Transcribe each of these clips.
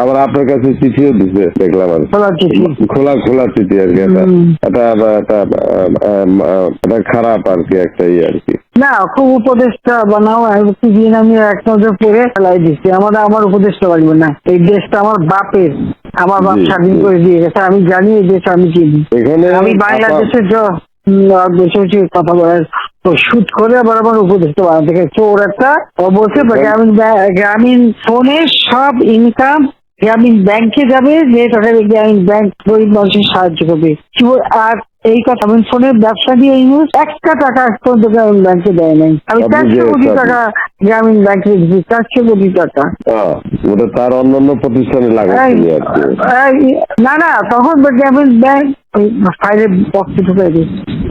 আবার আপনার কাছে চিঠিও দিছে দেখলাম আর খোলা খোলা চিঠি আর কি এটা এটা খারাপ আর কি একটা ইয়ে আর কি। না খুব উপদেশটা বানাও আমি দিন আমি এক নজর পরে ফেলাই দিচ্ছি। আমার আমার উপদেশটা লাগবে না। এই দেশটা আমার বাপের আমার বাপ স্বাধীন করে দিয়ে গেছে আমি জানি এই দেশ আমি চিনি। এখানে আমি বাংলাদেশের কথা বলার তো শুট করে আবার আমার গেছে চোর একটা বা গ্রামীণ গ্রামীণ ফোনে সব ইনকাম গ্রামীণ ব্যাংকে যাবে যে টাকা গ্রামীণ ব্যাংক গরিব মানুষের সাহায্য করবে। কি আর এই কথা গ্রামীণ ফোনের ব্যবসা দিয়ে ইউজ একটা টাকা পর্যন্ত গ্রামীণ ব্যাংকে দেয় নাই। আমি চারশো কোটি টাকা গ্রামীণ ব্যাংকে দিচ্ছি চারশো কোটি টাকা। ওটা তার অন্যান্য প্রতিষ্ঠানে এই, না না তখন গ্রামীণ ব্যাংক ফাইলে বক্সে ঢুকাই দিই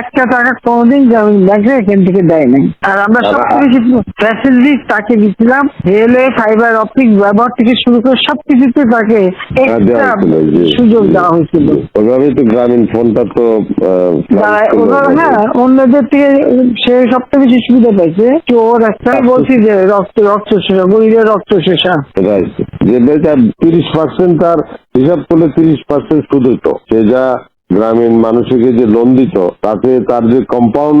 একটা টাকা কোনোদিন গ্রামীণ ব্যাংকে এখান থেকে দেয় নাই। আর আমরা সবকিছু ফ্যাসিলিটি তাকে দিচ্ছিলাম রেলওয়ে ফাইবার অপটিক ব্যবহার থেকে শুরু করে সবকিছুতে তাকে হ্যাঁ, সুযোগ দেওয়া হয়েছিল। জি। ওইভাবেই তো গ্রামীণ ফোনটা তো ওইভাবে। হ্যাঁ অন্যদের থেকে সে সবচেয়ে বেশি সুবিধা পাইছে। তো ওর একটা বলছি যে রক্ত রক্ত শেষা গরিবের রক্ত শেষা যে তিরিশ পার্সেন্ট তার হিসাব করলে তিরিশ পার্সেন্ট সুদ হইতো। সে যা গ্রামীণ মানুষকে যে লোন দিত তাতে তার যে কম্পাউন্ড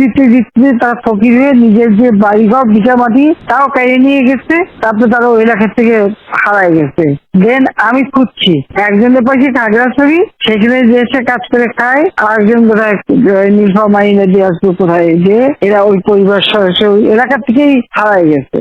দিতে জিততে তারা ফকির নিজের যে বাড়ি ঘর বিচা মাটি, তাও কেড়ে নিয়ে গেছে, তারপরে তারা ওই এলাকার থেকে হারায় গেছে। দেন আমি খুঁজছি, একজনের পাশে খাগড়াছড়ি সেখানে যে এসে কাজ করে খায় আর একজন কোথায় মাইনে দিয়ে আসবে কোথায়, যে এরা ওই পরিবার সহ এলাকা থেকেই হারায় গেছে।